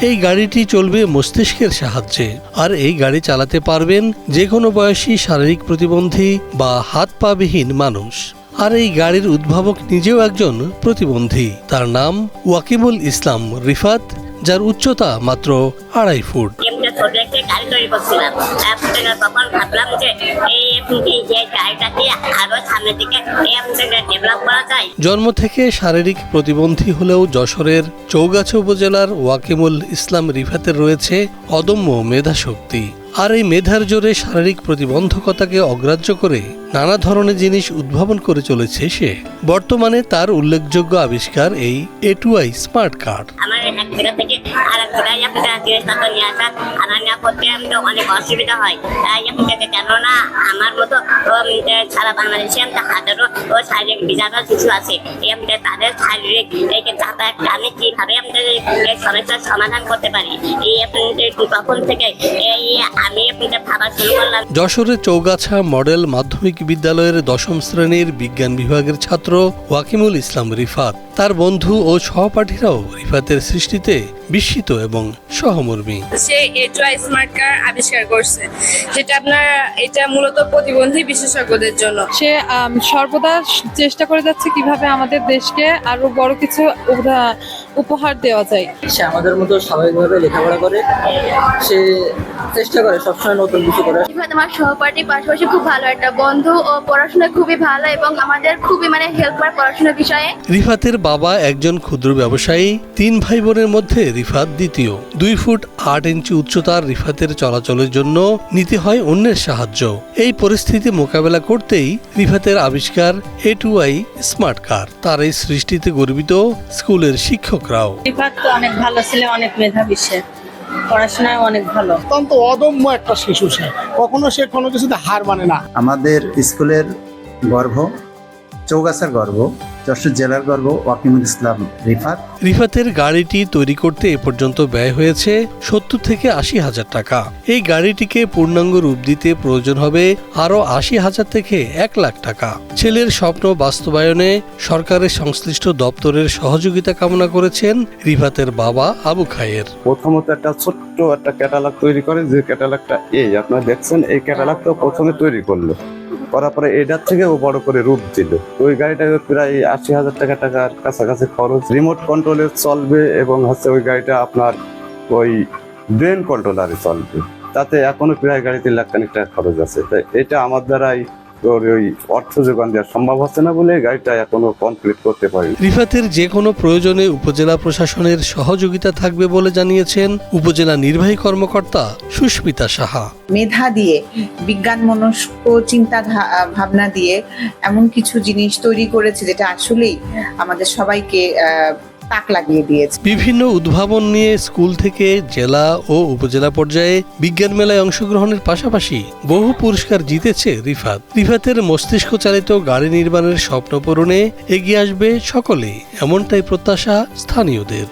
এই গাড়িটি চলবে মস্তিষ্কের সাহায্যে। আর এই গাড়ি চালাতে পারবেন যে কোনো বয়সী শারীরিক প্রতিবন্ধী বা হাত পা বিহীন মানুষ। আর এই গাড়ির উদ্ভাবক নিজেও একজন প্রতিবন্ধী। তার নাম ওয়াকিবুল ইসলাম রিফাত, যার উচ্চতা মাত্র আড়াই ফুট। ছোট একটা গাড়ি তৈরি করছিলাম। তখন ভাবলাম যে এই গাড়িটাকে আরও সামনের দিকে ডেভেলপ করা যায়। জন্ম থেকে শারীরিক প্রতিবন্ধী হলেও যশোরের চৌগাছা উপজেলার ওয়াকিমুল ইসলাম রিফাতে রয়েছে অদম্য মেধাশক্তি। আর এই মেধার জোরে শারীরিক প্রতিবন্ধকতাকে অগ্রাহ্য করে নানা ধরনের জিনিস উদ্ভাবন করে চলেছে সে। বর্তমানে তার উল্লেখযোগ্য আবিষ্কার এই A to I smart card আমার নেওয়া করতে আমি অনেক অসুবিধা হয়। তাই কেননা আমার মতো শারীরিক আছে। তাদের শারীরিক কীভাবে সমস্যার সমাধান করতে পারি? এই থেকে আমি আপনাদের ভাবা শুরু করলাম। যশোরের চৌগাছা মডেল মাধ্যমিক বিদ্যালয়ের দশম শ্রেণির বিজ্ঞান বিভাগের ছাত্র ওয়াকিমুল ইসলাম রিফাত। তার বন্ধু ও সহপাঠীরাও রিফাতের সৃষ্টিতে বিস্মিত এবং সহমর্মী। সে এটুআই স্মার্ট কার আবিষ্কার করছে যেটা আপনার এটা মূলত প্রতিবন্ধী বিশেষজ্ঞদের জন্য। সে আম, সর্বদা চেষ্টা করে যাচ্ছে কীভাবে আমাদের দেশকে আরও বড় কিছু উদা- উপহার দেওয়া যায়। সে আমাদের মতো স্বাভাবিকভাবে লেখাপড়া করে। সে চেষ্টা করে সবসময় নতুন কিছু করার রিফাত আমার সহপাঠী পাশাপাশি খুব ভালো একটা বন্ধু ও পড়াশোনায় খুবই ভালো এবং আমাদের খুবই মানে হেল্প করে পড়াশোনার বিষয়ে। রিফাতের বাবা একজন ক্ষুদ্র ব্যবসায়ী তিন ভাই বোনের মধ্যে রিফাত দ্বিতীয়। দুই ফুট আট ইঞ্চি উচ্চতার রিফাতের চলাচলের জন্য নিতে হয় অন্যের সাহায্য। এই পরিস্থিতি মোকাবেলা করতেই রিফাতের আবিষ্কার A to I smart car তার এই সৃষ্টিতে গর্বিত স্কুলের শিক্ষকরাও। রিফাত তো অনেক ভালো ছেলে অনেক মেধাবী সে। পড়াশোনায় অনেক ভালো। অত্যন্ত অদম্য একটা শিশু সে। কখনো সে কোনো কিছুতে হার মানে না। আমাদের স্কুলের গর্ব চৌগাছার গর্ব যশোর জেলার গর্ব ওয়াকিমুল ইসলাম রিফাত। রিফাতের গাড়িটি তৈরি করতে এ পর্যন্ত ব্যয় হয়েছে সত্তর থেকে আশি হাজার টাকা। এই গাড়িটিকে পূর্ণাঙ্গ রূপ দিতে প্রয়োজন হবে আরও আশি হাজার থেকে এক লাখ টাকা। ছেলের স্বপ্ন বাস্তবায়নে সরকারের সংশ্লিষ্ট দপ্তরের সহযোগিতা কামনা করেছেন রিফাতের বাবা আবু খায়ের। প্রথমত একটা ছোট্ট একটা ক্যাটালগ তৈরি করে যে ক্যাটালগটা এই আপনারা দেখছেন এই ক্যাটালগটা প্রথমে তৈরি করল। করার পরে এটার থেকে ও বড় করে রূপ দিল। ওই গাড়িটা প্রায় আশি হাজার টাকা টাকার কাছাকাছি খরচ। রিমোট কন্ট্রোলে চলবে এবং হচ্ছে ওই গাড়িটা আপনার ওই ব্রেন কন্ট্রোলারে চলবে। তাতে এখনও প্রায় গাড়িতে লাখ খানিক টাকা খরচ আছে। তাই এটা আমার দ্বারাই ওর ওই অর্থ যোগান দেওয়া সম্ভব হচ্ছে না বলে গাড়িটা এখনও কমপ্লিট করতে পারি রিফাতের যে কোনো প্রয়োজনে উপজেলা প্রশাসনের সহযোগিতা থাকবে বলে জানিয়েছেন উপজেলা নির্বাহী কর্মকর্তা সুস্মিতা সাহা। মেধা দিয়ে বিজ্ঞান মনস্ক চিন্তা ভাবনা দিয়ে এমন কিছু জিনিস তৈরি করেছে যেটা আসলেই আমাদের সবাইকে তাক লাগিয়ে দিয়েছে। বিভিন্ন উদ্ভাবন নিয়ে স্কুল থেকে জেলা ও উপজেলা পর্যায়ে বিজ্ঞান মেলায় অংশগ্রহণের পাশাপাশি বহু পুরস্কার জিতেছে রিফাত। রিফাতের মস্তিষ্ক চালিত গাড়ি নির্মাণের স্বপ্ন পূরণে এগিয়ে আসবে সকলে, এমনটাই প্রত্যাশা স্থানীয়দের।